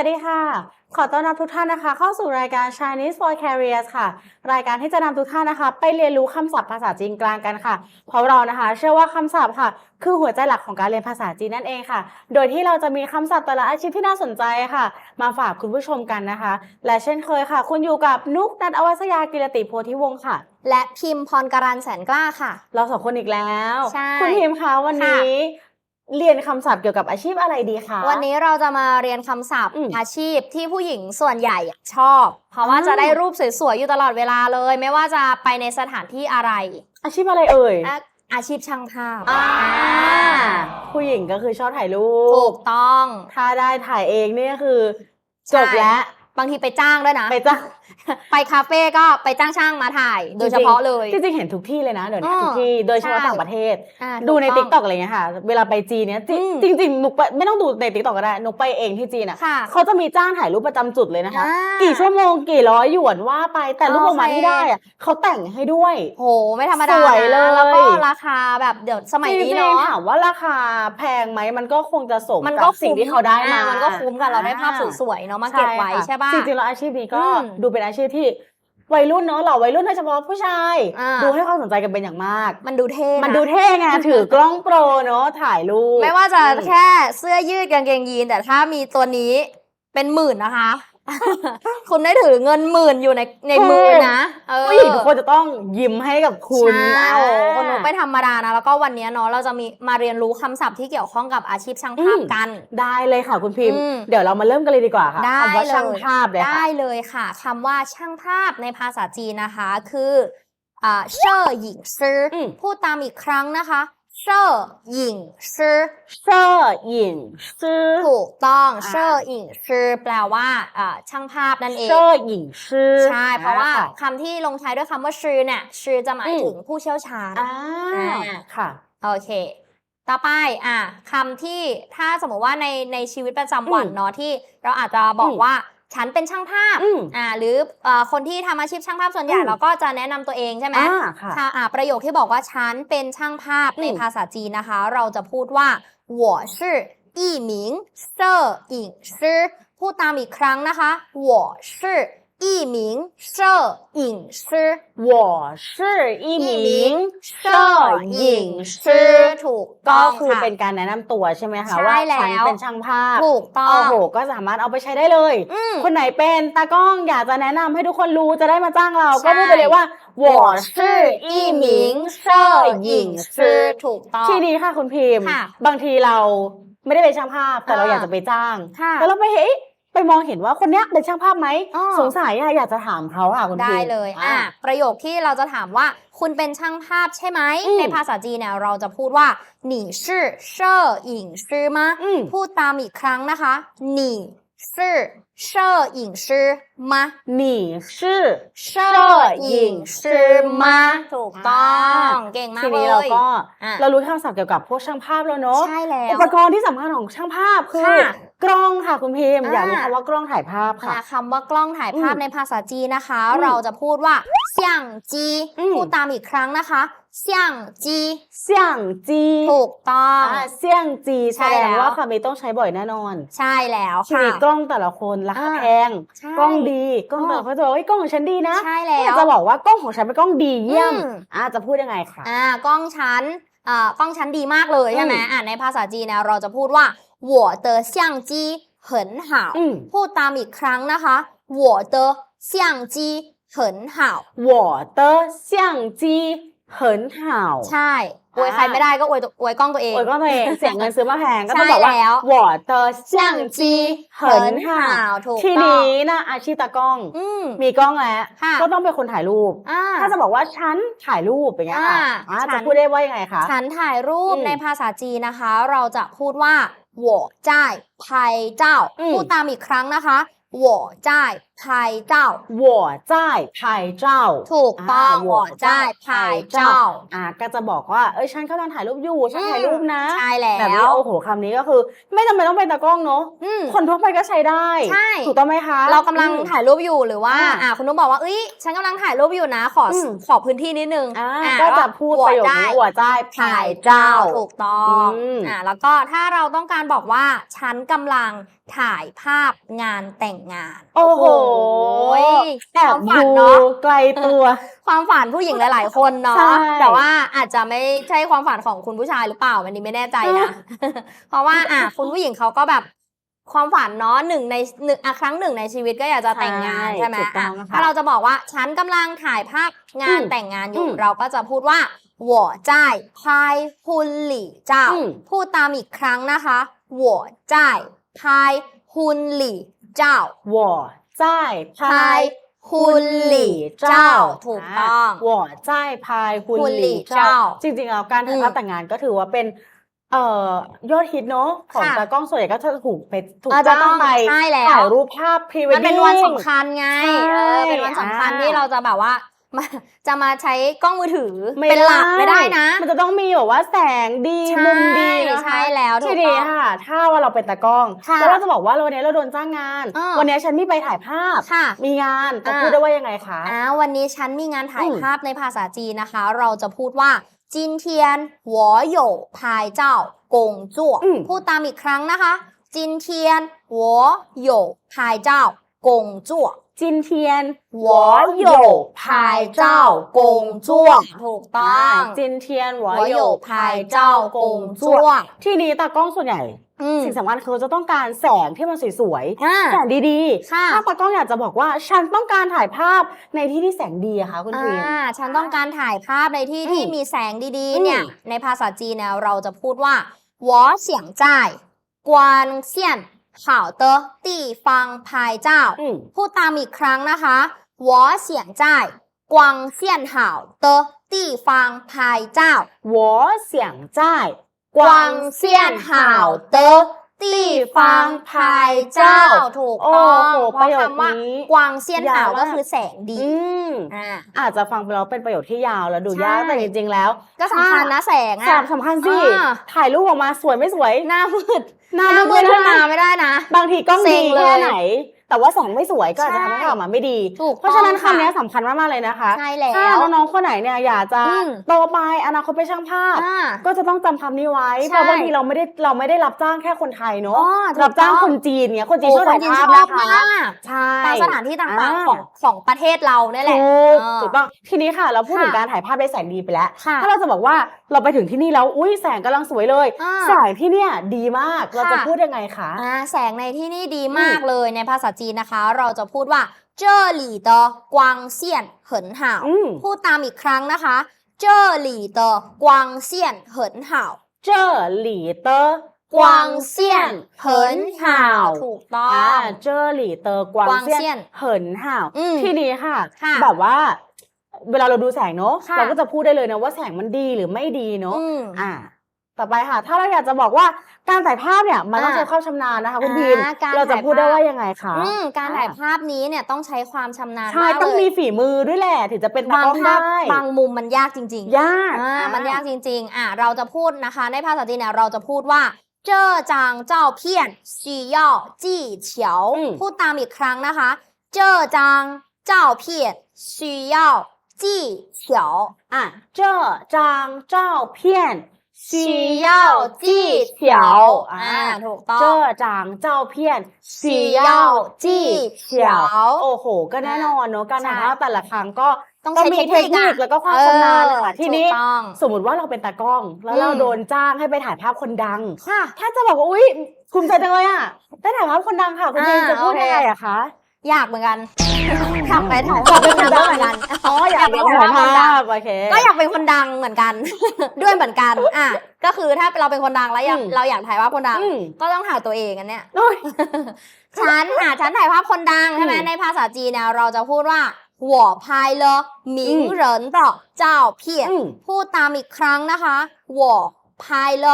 วัสดีค่ะ ขอต้อนรับทุกท่านนะคะ เข้าสู่รายการ Chinese for Careers ค่ะ รายการที่จะนำทุกท่านนะคะ ไปเรียนรู้คำศัพท์ภาษาจีนกลางกันค่ะ เพราะเรานะคะ เชื่อว่าคำศัพท์ค่ะ คือหัวใจหลักของการเรียนภาษาจีนนั่นเองค่ะ โดยที่เราจะมีคำศัพท์แต่ละอาชีพที่น่าสนใจค่ะ มาฝากคุณผู้ชมกันนะคะ และเช่นเคยค่ะ คุณอยู่กับนุกนัทอวัสยากิรติโพธิวงศ์ค่ะ และพิมพ์พรการันแสนกล้าค่ะ เราสองคนอีกแล้วใช่คุณพิมพ์คะวันนี้ เรียนคำศัพท์เกี่ยวกับอาชีพอะไรดีคะ วันนี้เราจะมาเรียนคำศัพท์อืมอาชีพที่ผู้หญิงส่วนใหญ่อะชอบ เพราะว่าอ่า จะได้รูปสวยๆอยู่ตลอดเวลาเลย ไม่ว่าจะไปในสถานที่อะไรอาชีพอะไรเอ่ยและอาชีพช่างภาพอ่าผู้หญิงก็คือชอบถ่ายรูถูป กต้อง ถ้าได้ถ่ายเองนี่ก็คือใช่จบแล้ว บางทีไปจ้างด้วยนะ ไปจ้าไปคาเฟ่ก็ไปจ้างช่างมาถ่าย โดยเฉพาะเลยจริงๆเห็นทุกที่เลยนะเดี๋ยวนี้อืมทุกที่โดยเฉพาะใช่ต่างประเทศอ่าดูในถูติ๊กต้ต็อองกอะไรเงี้ยค่ะ เวลาไปจีนเนี้ยจริงอืมจริงๆหนุกไปไม่ต้องดูในติ๊กต็อกก็ได้หนุกไปเองที่จีนอะค่ะเขาจะมีจ้างถ่ายรูปประจำจุดเลยนะคะอ่ากี่ชั่วโมงกี่ร้อยหยวนว่าไปแต่รูปออกมาโอเคที่ได้อะเขาแต่งให้ด้วยโหไม่ธรรมดาสวยเลยนะแล้วก็ราคาแบบเดี๋ยวสมัยนี้จริงเนาะๆถามว่าราคาแพงไหมมันก็คงจะสมมันกัก็บสิ่งที่เขาได้มาอ่มันก็คุ้มกันเราได้ภาพอ่สวยๆเนาะมาเก็บไว้ค่ะใช่ป่ะ จริงๆแล้วอาชีพนี้ก็อืมดูเป็นอาชีพที่วัยรุ่นเนาะเหล่าวัยรุ่นโดยเฉพาะผู้ชาย อ่า ดูให้ความสนใจกันเป็นอย่างมาก มันดูเท่ะ มันดูเท่ไงถือกล้องโปรเนาะถ่ายรูป ไม่ว่าจะอืม แค่เสื้อยืดกางเกงยีน แต่ถ้ามีตัวนี้เป็นหมื่นนะคะ คุณได้ถือเงินหมื่นอยู่ในในมือนะเออผู้หญิงทุกคนจะต้องยิ้มให้กับคุณใช่โอ้อ่าคนหนูไม่ธรรมดานะ แล้วก็วันนี้เนาะเราจะมีมาเรียนรู้คำศัพท์ที่เกี่ยวข้องกับอาชีพช่างภาพอืมกัน ได้เลยค่ะคุณพิมพ์อืมเดี๋ยวเรามาเริ่มกันเลยดีกว่าค่ะได้คำว่าเลยช่างภาพเลยค่ะได้เลยค่ะคำว่าช่างภาพในภาษาจีนนะคะ คืออ่าเช่อหญิงซื้ออมพูดตามอีกครั้งนะคะ เช่อหญิงซื้อเสื้อหญิงซื้อถูกต้องอ่าเช่อหญิงซื้อแปลว่าอ่าช่างภาพนั่นเองเสื้อหญิงซื้อใช่ เพราะว่าอ่คำที่ลงท้ายด้วยคำว่าชื่อเนี่ยชื่อจะหมายอืมถึงผู้เชี่ยวชาญอ่าอ่าค่ะโอเค ต่อไปอะคำที่ถ้าสมมติว่าในในชีวิตประจำวันอืมเนาะที่เราอาจจะบอกอืมว่า ฉันเป็นช่างภาพ อืม อ่าหรือเอ่อคนที่ทำอาชีพช่างภาพส่วนใหญ่ อืม เราก็จะแนะนำตัวเองใช่ไหม อ่าค่ะ ค่ะอ่าประโยคที่บอกว่าฉันเป็นช่างภาพ อืม ในภาษาจีนนะคะ เราจะพูดว่า我是一名摄影师พูดตามอีกครั้งนะคะ我是 一名摄影师我是一名摄影师 ถูก ก็ ต้อง คือ ค่ะ เป็นการแนะนำตัวใช่ไหมคะ ใช่ ว่า แล้ว ฉันเป็นช่างภาพ ถูกต้อ โอ้ ง โหก็สามารถเอาไปใช้ได้เลย อืม คนไหนเป็นตากล้องอยากจะแนะนำให้ทุกคนรู้จะได้มาจ้างเรา ใช่ ก็พูดไปเลยว่า我是一名摄影师 ถูกต้อง ทีนี้ค่ะคุณพิมพ์ ค่ะ บางทีเราไม่ได้เป็นช่างภาพแต่เรา อ่า อยากจะไปจ้าง ค่ะ แล้วเราไปเฮ้ย ไปมองเห็นว่าคนเนี้ยเป็นช่างภาพไหมสงสัยอะอยากจะถามเขาอะคุณพี่ได้เลย อะอะประโยคที่เราจะถามว่า คุณเป็นช่างภาพใช่ไหมมในภาษาจีนเนี่ยเราจะพูดว่าหนีชื่อเช่ออิงชื่อมะอืมพูดตามอีกครั้งนะคะหนีชื่อเช่ออิงชื่อมะหนีชื่อ เช่ออิงชื่อมะถูกต้อง เก่งมากทีเลยนี้เราก็อะเรารู้คำศัพท์เกี่ยวกับพวกช่างภาพแล้วเนาะใช่แล้วอุปกรณ์ที่สำคัญของช่างภาพคือ ค่ะ กล้องค่ะคุณพิมพ์อ่าอยากรู้คำว่ากล้องถ่ายภาพค่ะอะคำว่ากล้องถ่ายภาพอืมในภาษาจีนนะคะอืมเราจะพูดว่าเสี่ยงจีอืมพูดตามอีกครั้งนะคะเสี่ยงจีเสี่ยงจีถูกต้องอ่าเสี่ยงจีใช่แสดงแล้วว่าคำนี้ต้องใช้บ่อยแน่นอน ใช่แล้วทีค่ะนี้กล้องแต่ละคนราคาอ่าแพงใช่กล้องดีกล้องแต่ละคนจะบอกว่าเฮ้ยกล้องของฉันดีนะใช่แล้วอยากจะบอกว่ากล้องของฉันเป็นกล้องดีเยี่ยมอืมอ่าจะพูดยังไงคะอ่ากล้องชั้นอ่ากล้องชั้นดีมากเลยใช่ไหมอืมอ่าในภาษาจีนเนี่ยเราจะพูดว่า 我的相机很好 อืม พูดตามอีกครั้งนะคะ我的相机很好我的相机 เหินห่าว ใช่อวยใครไม่ได้ก็อวยตัวอวยกล้องตัวเอง โอ้ยก็ตัวเองเสียเงินซื้อมาแพงก็ต้อง ใช่ บอกว่า แล้ว หวอเตอร์เสี่ยงจีเหินห่าว ถูก ที ต้อง นี้นะอาชีพตากล้อง อืม มีกล้องแล้ว ค่ะ ก็ต้องเป็นคนถ่ายรูป อ่า ถ้าจะบอกว่าฉันถ่ายรูปอย่างเงี้ยค่ะ อ่า อ่า ฉั จะ น พูดได้ว่ายังไงคะ ฉันถ่ายรูป อืม ในภาษาจีนนะคะ เราจะพูดว่า 我在拍照 อืม พูดตามอีกครั้งนะคะ 我在拍照我在拍照 ถูกต้อง อ่า 我在拍照 อ่าก็จะบอกว่าเอ้ยฉันกำลังถ่ายรูปอยู่ฉันถ่ายรูปนะ ใช่แล้ แบบนี้ ว โอ้โหคำนี้ก็คือ ไม่จำเป็นต้องเป็นตากล้องเนาะ อืม คนทั่วไปก็ใช้ได้ ใช่ ถูกต้องไหมคะ เรากำลัง อืม ถ่ายรูปอยู่หรือว่า อ่า อ่าคุณนุ๊กบอกว่าเอ้ยฉันกำลังถ่ายรูปอยู่นะ ขออ ม ขอพื้นที่นิดนึง อ่า อ่า ก็จะพูดประโยคนี้หัวใจถ่ายเจ้า ถูกต้อง อืม อ่าแล้วก็ถ้าเราต้องการบอกว่า ฉันกำลังถ่ายภาพงานแต่ง งงาน โอ้โหแอบาะไกลตัว ความฝันผู้หญิงหลาย ๆ คนเนาะแต่ว่าอาจจะไม่ใช่ความฝันของคุณผู้ชายหรือเปล่าอันนี้ไม่แน่ใจนะ เพราะว่าอะคุณผู้หญิงเขาก็แบบความฝันเนาะหนึ่งในหนึ่งครั้งหนึ่งในชีวิตก็อยากจะแต่งงานใช่ไหมถ้าเราจะบอกว่าฉันกำลังถ่ายภาพงานแต่งงานอยู่เราก็จะพูดว่าหัวจ่าพายฮุนหลี่เจ้า พูดตามอีกครั้งนะคะหัวจ่าพายฮุนหลี่ เจ้าวัวใจพายต่เจ้าถูกต้องวัวใจพายจริงๆแล้วการถ่ายภาพแต่งงานก็ถือว่าเป็นเอ่อยอดฮิตเนาะของตากล้องส่วนใหญ่ก็จะถูกไปถูกจะต้องไปถ่ายรูปภาพพรีเวดดิ้งมันเป็นวันสำคัญไงเออเป็นวันสำคัญที่เราจะแบบว่า มาจะมาใช้กล้องมือถือเป็นหลักไม่ได้นะ มันจะต้องมีแบบว่าแสงดีมุมดีนะคะใช่แล้วทีนี้ค่ะ ถ้าว่าเราเป็นตากล้องแล้วเราจะบอกว่าวันนี้เราโดนจ้างงาน วันนี้ฉันมีไปถ่ายภาพมีงานจะพูดได้ว่ายังไงคะอ่าวันนี้ฉันมีงานถ่ายภาพในภาษาจีนนะคะ เราจะพูดว่าจินเทียนหัวโยพายเจ้ากงจั่วพูดตามอีกครั้งนะคะจินเทียนหัวโยพายเจ้ากงจั่ว 今天我有拍照工作ถูกต้อง 今天我我有有拍拍照照工工作作ที่นี้ตากล้องส่วนใหญ่ อืม สิ่งสำคัญคือจะต้องการแสงที่มันสวย อ่า ๆแสงดี ค่ะ ๆถ้าตากล้องอยากจะบอกว่าฉันต้องการถ่ายภาพในที่ที่แสงดีอะค่ะคุณ อ่ พี าฉันต้องการถ่ายภาฟในที่ อืม ที่มีแสงดี อื ๆ ม เนี่ย ในภาษาจีนเนี่ยเราจะพูดว่า我想在光线 好的地方拍照 อืม พูดตามอีกครั้งนะคะ我想在光线好的地方拍照我想在光线好的 ตีฟางพายเจ้าถูกต้องเพราะคำว่ากวางเซียนหาวก็คือแสงดีอาจจะฟังไปแล้วเป็นประโยชน์ที่ยาวแล้วดูยากแต่จริงๆแล้ว ก็สำคัญนะแสงอะสำคัญสิถ่ายรูปออกมาสวยไม่สวยหน้ามืดหน้ามืดขึ้นมาไม่ได้นะ บางทีกล้องดีแค่ไหน แต่ว่าแสงไม่สวยก็อาจจะใช่ทำให้ภาพออกมาไม่ดี ถูกเพราะฉะนั้นต้องค่ะคำนี้สำคัญมากๆเลยนะคะใช่แล้วถ้าน้องๆคนไหนเนี่ยอยากจะอืม โตไปอนาคตเป็นช่างภาพ อ่า ก็จะต้องจำคำนี้ไว้ใช่เพราะบางทีเราไม่ได้เราไม่ได้รับจ้างแค่คนไทยเนาะอ๋อถูกรับจ้างต้องคนจีนเนี่ยคนจีนโอ้ช่วยคถ่านยจีนภาพชอบนะคะมากใช่ ตามสถานที่ต่างอ่า ๆของของประเทศเราเนี่ยแหละถูกเออ ถูกต้องทีนี้ค่ะ เราพูดถึงค่ะ การถ่ายภาพได้แสงดีไปแล้ว ค่ะ ถ้าเราจะบอกว่า เราไปถึงที่นี่แล้วอุ้ยแสงกำลังสวยเลยแสงที่เนี่ยดีมากเราจะพูดยังไงคะะแสงในที่นี่ดีมากเลยในภาษาจีนนะคะ เราจะพูดว่าเจ้อหลี่ตอกวางเซียนเหินห่าวพูดตามอีกครั้งนะคะ เจ้อหลี่ตอกวางเซียนเหินห่าวเจ้อหลี่ตอกวางเซียนเหินห่าวถูกต้องเจ้อหลี่เตอกวางเซียนเหินห่าวที่นี้ค่ะแบบว่า เวลาเราดูแสงเนาะะเราก็จะพูดได้เลยนะว่าแสงมันดีหรือไม่ดีเนาะอ่าต่อไปค่ะ ถ้าเราอยากจะบอกว่าการถ่ายภาพเนี่ยมันต้องใช้ความชำนาญนะคะคุณบีมเราจะพูดได้ว่ายังไงคะการถ่ายภาพนี้เนี่ยต้องใช้ความชำนาญใช่ต้องมีฝีมือด้วยแหละถึงจะเป็นบางภาพบางมุมมันยากจริง ๆ ยากมันยากจริง ๆ อ่าเราจะพูดนะคะ ในภาษาจีนเนี่ยเราจะพูดว่าเจ้อจางเจ้าเพี้ยนซีย่อจี้เฉียวพูดตามอีกครั้งนะคะ เจ้อจางเจ้าเพี้ยนซีย่อ ะ这张照片需需要要技技巧 巧 อ่า อ่าถูกต้อง 这张照片需要技巧โอ้โห ก็แน่นอนเนอะการถ่ายภาพแต่ละครั้งก็ ต้อง ต้อง ใช้ มี เทค เท นิ ค ค นิค อะ แล้วก็ความชำนาญเลยค่ะ เออ ทีนี้ ถูกต้อง สมมติว่าเราเป็นตากล้อง แล้วเรา อืม โดนจ้างให้ไปถ่ายภาพคนดัง ค่ะ ถ้าจะบอกว่าอุ๊ยภูมิใจจังเลยอ่ะได้ถ่ายภาพคนดังค่ะ คุณ อ่า พีนจะพูด โอเค ยังไงอะคะ อยากเหมือนกันอยากเป็นของคนดังเหมือนกันอ๋ออยากเป็นคนดังโอเคก็อยากเป็นคนดังเหมือนกัน ด้วยเหมือนกัน อะ ก็คือถ้าเราเป็นคนดังแล้วอยากเราอยากถ่ายภาพคนดัง ก็ต้องหาตัวเองอันเนี้ยฉันหาฉันถ่ายภาพคนดังใช่ไหมในภาษาจีนเนี่ยเราจะพูดว่าหัวพายเลมิงเหรินต่อเจ้าเพียพูดตามอีกครั้งนะคะหัวพายเล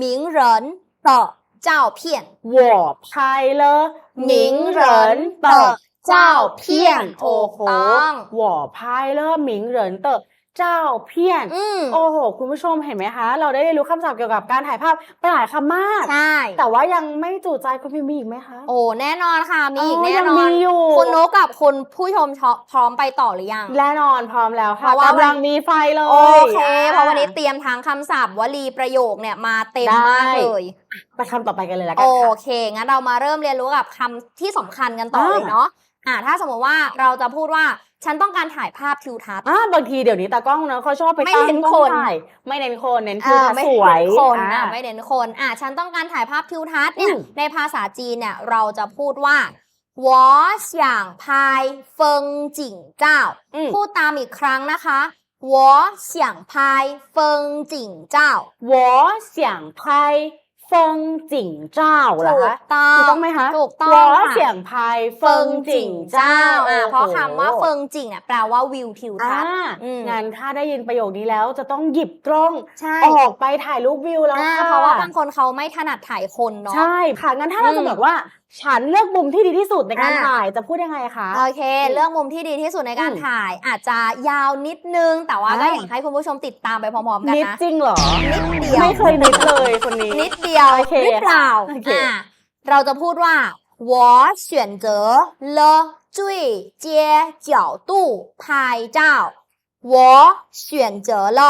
มิงเหรินต่อ 照片我拍了名人的照片โอ้โห ต้อง 我拍了名人的 照片อืมโอ้โห คุณผู้ชมเห็นไหมคะ เราได้เรียนรู้คำศัพท์เกี่ยวกับการถ่ายภาพไปหลายคำมาก ใช่ แต่ว่ายังไม่จู่ใจคุณพิมพ์มีอีกไหมคะ โอ้ แน่นอนค่ะ มีอีกอ๋อแน่ยังนอมีนอยู่คุณนกกับคุณผู้ชมพร้อมไปต่อหรือยัง แน่นอนพร้อมแล้วค่ะเพราะว่ากำลังมีไฟเลย โอเคอ่เพราะวันนี้เตรียมทั้งคำศัพท์วลีประโยคเนี่ยมาเต็มมากได้เลยไปคำต่อไปกันเลยละกัโอนค่ะเค งั้นเรามาเริ่มเรียนรู้กับคำที่สำคัญกันต่ออ่าเลยเนาะ อ่า ถ้าสมมติว่าเราจะพูดว่าฉันต้องการถ่ายภาพทิวทัศน์ อ่าบางทีเดี๋ยวนี้ตากล้องนะเขาชอบไป ไม่ ตั้ง เน้น กล้อง คน ถ่ายไม่เน้นคนเน้นทิวทัศน์ ไม่ สวย เน้นคน อ่า อ่ะไม่เน้นคน อ่ะฉันต้องการถ่ายภาพทิวทัศน์เนี่ย อืม ในภาษาจีนเนี่ยเราจะพูดว่า我想拍风景照 อืม พูดตามอีกครั้งนะคะ我想拍风景照我想拍 เฟิงจิ่งเจ้าเหรอถูคะกต้องถูกต้องไหมคะถูกต้องค่ะเสียงพายเฟิงจิ่งเจ้าอะเพราะคำว่าเฟิงจิ่งเนี่ยแปลว่าวิวทิวทัศน์อืมงานถ้าได้ยินประโยคนี้แล้วจะต้องหยิบกล้องใช่ออกไปถ่ายรูปวิวแล้วค่ะเพราะว่าบางคนเขาไม่ถนัดถ่ายคนเนาะ ใช่ค่ะงั้นถ้าเราจะแบบว่า ฉันเลือกมุมที่ดีที่สุดในการ อ่า ถ่ายจะพูดยังไงคะ โอเค เรื่องมุมที่ดีที่สุดในการ อืม ถ่าย อาจจะยาวนิดนึง แต่ว่าก็ อ่า อยากให้คุณผู้ชมติดตามไปพร้อมๆกัน นิด นะ จริงเหรอ นิดเดียว ไม่เคยนิดเลยคนนี้ นิดเดียว โอเค หรือเปล่า โอเค อ่าเราจะพูดว่า我选择了最佳角度拍照我选择了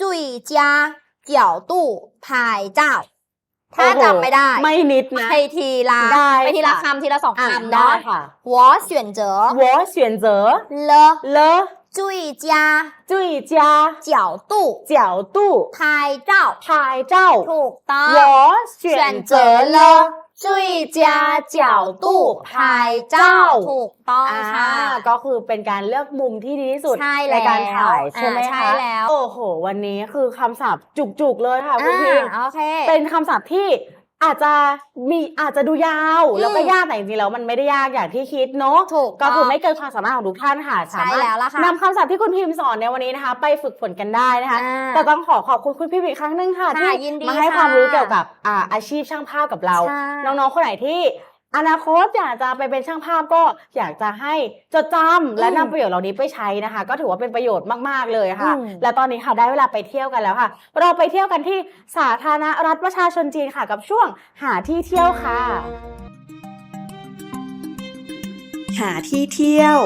最佳角度拍照 ถ้า โอ้โห จำไม่ได้ ไม่นิดนะ ไปทีละ ได้ ไปทีละ ค่ะ คำทีละสอง อ่ะ คำ ได้ เนาะ ค่ะ 我选择我选择了了最佳最佳角度角度拍照拍照ถูกต้อง 我选择了 最佳角度拍照 ถูกต้อง อ่า ค่ะ ก็คือเป็นการเลือกมุมที่ดีที่สุด ใช่แล้ว การถ่ายใช่ไหม อ่าใช่ คะ แล้ว โอ้โห วันนี้คือคำศัพท์จุกๆเลยค่ะคุณพิมพ์ อ่าโอเค เป็นคำศัพท์ที่ อาจจะมีอาจจะดูยาวอืมแล้วก็ยากแต่จริงๆแล้วมันไม่ได้ยากอย่างที่คิดเนาะถูกก็คือต้งไม่เกินความสามารถของทุกท่านค่ะใช่สามารถแล้วล่ะค่ะนำคำศัพท์ที่คุณพิมพ์สอนในวันนี้นะคะ ไปฝึกฝนกันได้นะคะ อ่า แต่ต้องขอขอบคุณคุณพิมพ์อีกครั้งหนึงค่ะค่ะที่ยินดีมาให้ค่ะความรู้เกี่ยวกับอ่าอาชีพช่างภาพกับเรา ใช่ น้องๆคนไหนที่ อนาคตอยากจะไปเป็นช่างภาพก็อยากจะให้จดจำและอืมนำประโยชน์เหล่านี้ไปใช้นะคะ ก็ถือว่าเป็นประโยชน์มากๆเลยค่ะอืมและตอนนี้ค่ะได้เวลาไปเที่ยวกันแล้วค่ะ เราไปเที่ยวกันที่สาธารณรัฐประชาชนจีนค่ะ กับช่วงหาที่เที่ยวค่ะ หาที่เที่ยว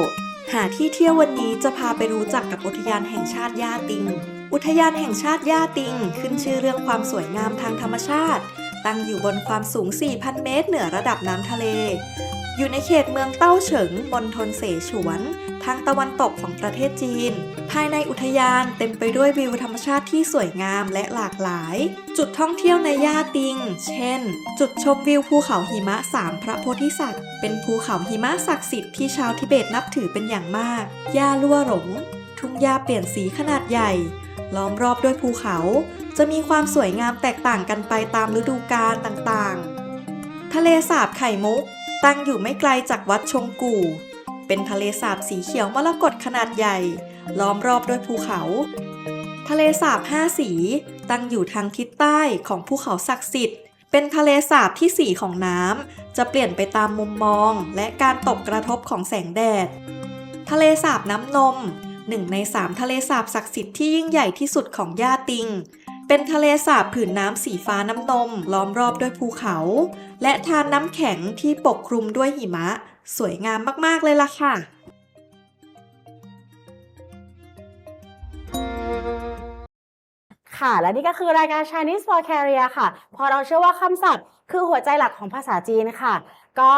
หาที่เที่ยววันนี้จะพาไปรู้จักกับอุทยานแห่งชาติย่าติง อุทยานแห่งชาติย่าติง ขึ้นชื่อเรื่องความสวยงามทางธรรมชาติ ตั้งอยู่บนความสูง 4,000 เมตรเหนือระดับน้ำทะเล อยู่ในเขตเมืองเต้าเฉิงมณฑลเสฉวน ทางตะวันตกของประเทศจีน ภายในอุทยานเต็มไปด้วยวิวธรรมชาติที่สวยงามและหลากหลาย จุดท่องเที่ยวในย่าติง เช่น จุดชมวิวภูเขาหิมะสามพระโพธิสัตว์ เป็นภูเขาหิมะศักดิ์สิทธิ์ที่ชาวทิเบตนับถือเป็นอย่างมาก ย่าลั่วหลง ทุ่งหญ้าเปลี่ยนสีขนาดใหญ่ ล้อมรอบด้วยภูเขา จะมีความสวยงามแตกต่างกันไปตามฤดูกาลต่างๆ ทะเลสาบไข่มุก ตั้งอยู่ไม่ไกลจากวัดชงกู่ เป็นทะเลสาบสีเขียวมรกตขนาดใหญ่ ล้อมรอบด้วยภูเขา ทะเลสาบห้าสี ตั้งอยู่ทางทิศใต้ของภูเขาศักดิ์สิทธิ์ เป็นทะเลสาบที่สีของน้ำจะเปลี่ยนไปตามมุมมองและการตกกระทบของแสงแดด ทะเลสาบน้ำนมหนึ่งในสามทะเลสาบศักดิ์สิทธิ์ที่ยิ่งใหญ่ที่สุดของย่าติง เป็นทะเลสาบผืนน้ำสีฟ้าน้ำนม ล้อมรอบด้วยภูเขา และทานน้ำแข็งที่ปกคลุมด้วยหิมะ สวยงามมาก ๆ เลยล่ะค่ะ ค่ะ และนี่ก็คือรายการ Chinese for Career ค่ะ พอเราเชื่อว่าคำศัพท์คือหัวใจหลักของภาษาจีนค่ะ ก็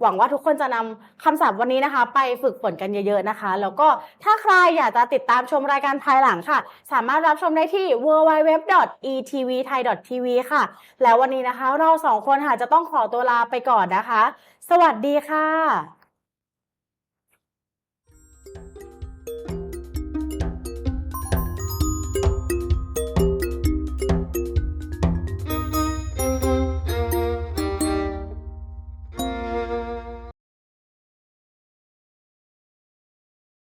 หวังว่าทุกคนจะนำคำศัพท์วันนี้นะคะ ไปฝึกฝนกันเยอะ ๆนะคะ แล้วก็ถ้าใครอยากจะติดตามชมรายการภายหลังค่ะ สามารถรับชมได้ที่ www.etvthai.tv ค่ะ แล้ววันนี้นะคะ เราสองคนค่ะจะต้องขอตัวลาไปก่อนนะคะ สวัสดีค่ะ